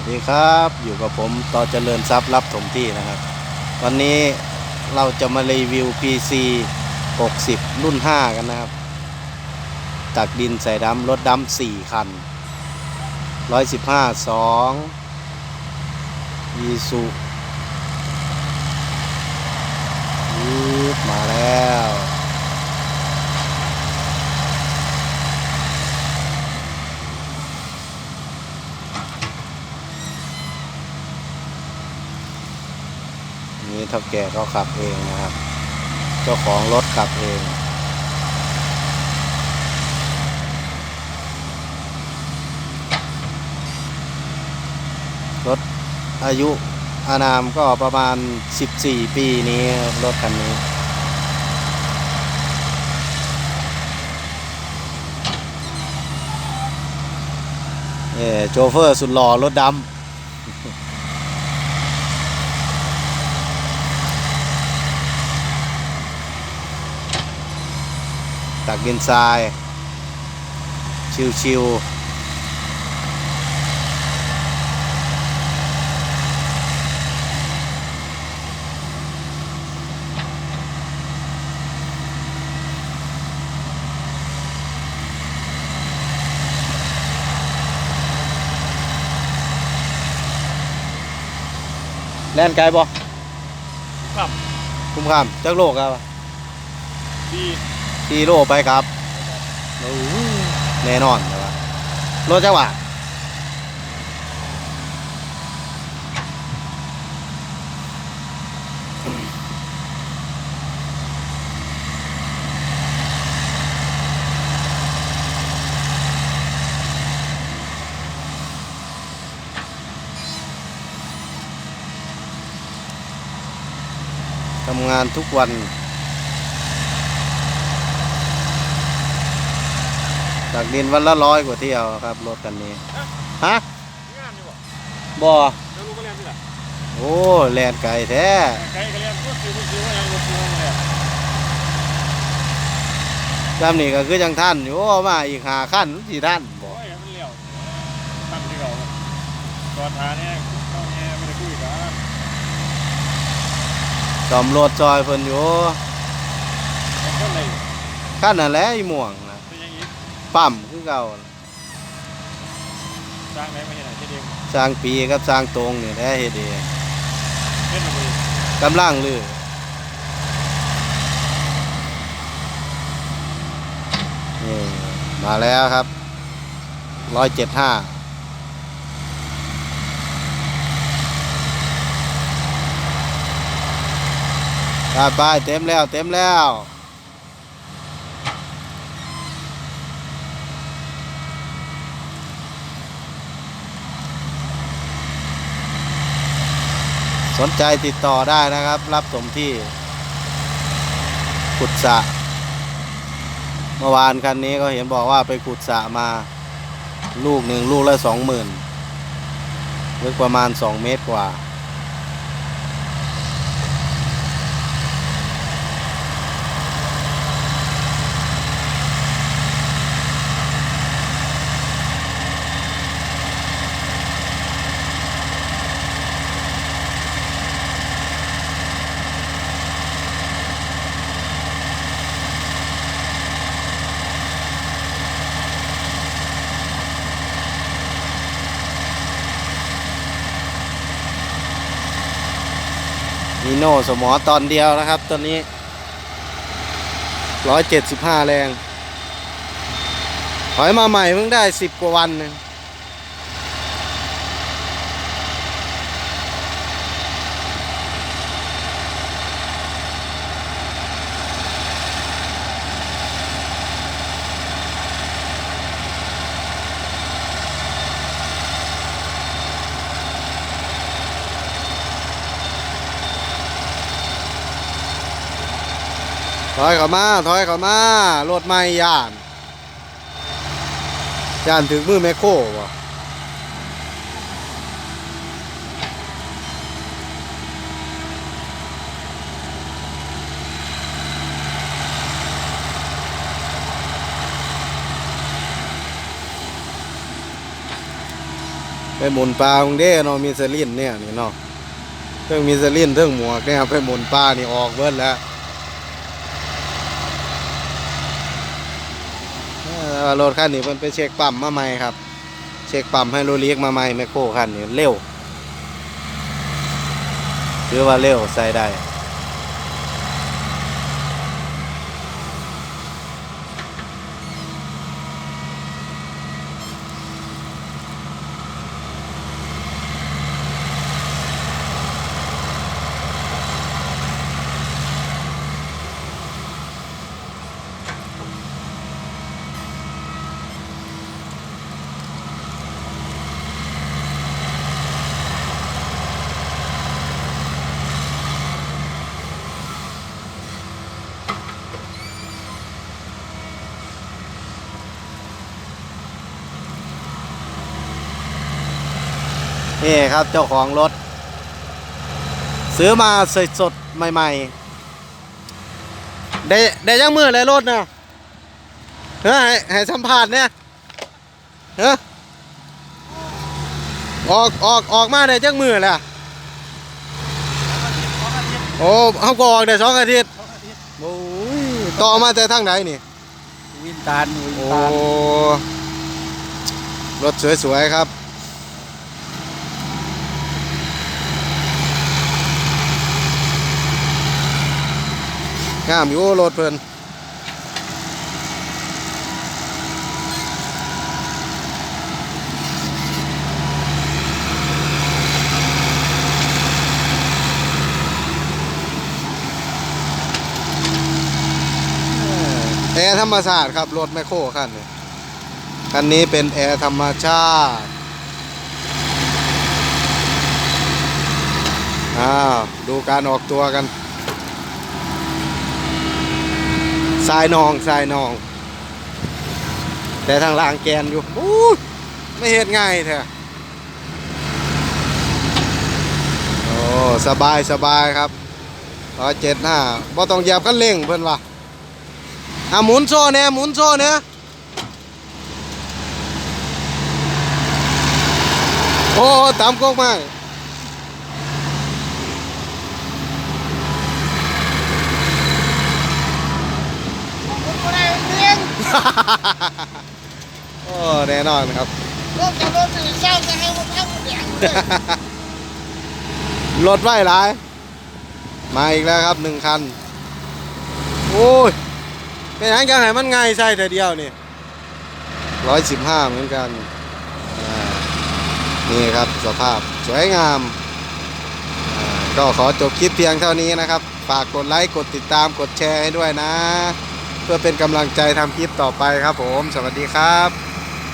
สวัสดีครับอยู่กับผมต่อเจริญทรัพย์รับถมที่นะครับ วันนี้เราจะมารีวิว PC 60 รุ่น 5 กันนะครับ ตักดินใส่ดำรถดำ4 คัน 115 2ยีสุยืดมาแล้ว นี่เท่าแก่เขาขับเองนะครับ เจ้าของรถขับเองรถอายุอานามก็ประมาณ 14 ปีนี้รถคันนี้ เอ่อโชเฟอร์สุดหล่อรถดำ ตักดินทราย ชิวๆแล่นไกลบ่ครับคุ้มข้ามจักโลกครับดี สี่โลไปครับแน่นอนนะว่ารถจังหวะทำงานทุกวัน ตักดินวันละร้อยกว่าเที่ยวครับรถคันนี้ฮะงานนี่บ่บ่แล้วรู้ก็เรียนที่ไหนโอ้แลนไกลแท้ไกลก็เรียนก็คือก็คือว่ายังรถทัวร์เลยจำนี่ก็คือจังท่านอยู่มาอีกหาขั้นสี่ท่านบ่โอ้ยมันเลี้ยวตั้งที่เราตอนทาเนี่ยเข้าเนี่ยไม่ได้คุยกันจอมรถจอยเพิ่นอยู่มันก็เลยขั้นนั่นแหละอีม่วงนะเป็นอย่างนี้ปั๊มคือเก่าสร้างได้ไม่เห็นไหนที่เดียวสร้างปีกับสร้างตรงนี่แหละเฮ็ดเองเป็นอะไรกำลังลือนี่มาแล้วครับร้อยเจ็ดห้าไปไปเต็มแล้วเต็มแล้ว สนใจติดต่อได้นะครับ รับสมที่ขุดสะเมื่อวานคันนี้ก็เห็นบอกว่าไปขุดสะมา ลูกหนึ่งลูกละสองหมื่นลึกประมาณสองเมตรกว่า โน่สมอตอนเดียวนะครับตอนนี้ร้อยเจ็ดสิบห้าแรง ถอยมาใหม่เพิ่งได้สิบกว่าวันหนึง ถอยเข้ามา ถอยเข้ามารถไม่ย่านย่านถึงมือแมคโครบ่ไปหมุนปลาของเด้เนาะมีสลินเนี่ยนี่เนาะเครื่องมีสลินเครื่องหมวกเนี่ยไปหมุนปลานี่ออกเบิดแล้วเออ รถคันนี้มันเป็นเช็คปั๊มมาใหม่ครับ เช็คปั๊มให้โรเลีกมาใหม่แมคโครคันนี้เร็วถือว่าเร็วใส่ได้ นี่ครับเจ้าของรถ ซื้อมาสดสดๆใหม่ ๆ ได้ได้ยังมือเลยรถนะเฮ้ยให้ให้สัมภาษณ์เนี่ยเฮ้ยออกออกออกมาได้จังมือแหละโอ้เขาก็ออกได้สองอาทิตย์โอ้ยต่อมาแต่ทางไหนนี่ วินตาลวินโอ้ตาลรถสวยๆครับ งามอยู่รถเพิ่นแอร์ธรรมชาติครับ รถแมคโครคันนี้คันนี้เป็นแอร์ธรรมชาติอ้าวดูการออกตัวกัน ทรายนองทรายนอง แต่ทางล่างแกนอยู่อู้ไม่เห็นง่ายเถอะโอ้สบายสบายครับร้อยเจ็ดห้าบ่ต้องเหยียบคันเร่งเพื่อนวะอะหมุนโซ่เนี่ยหมุนโซ่เนี่ยโอ้ตามกกไม้ผมก็ได้เลี้ยง โอ้แน่นอนครับ รถกับรถสี่เศร้าจะให้มันพักมันแดงเลยรถไหวหลาย มาอีกแล้วครับหนึ่งคัน โอ้ยเป็นยังจะให้มันง่ายใช่แต่เดียวนี่ร้อยสิบห้าเหมือนกันอ่านี่ครับสภาพสวยงามอ่าก็ขอจบคลิปเพียงเท่านี้นะครับ ฝากกดไลค์ กดติดตาม กดแชร์ให้ด้วยนะ เพื่อเป็นกำลังใจทำคลิปต่อไปครับผม สวัสดีครับ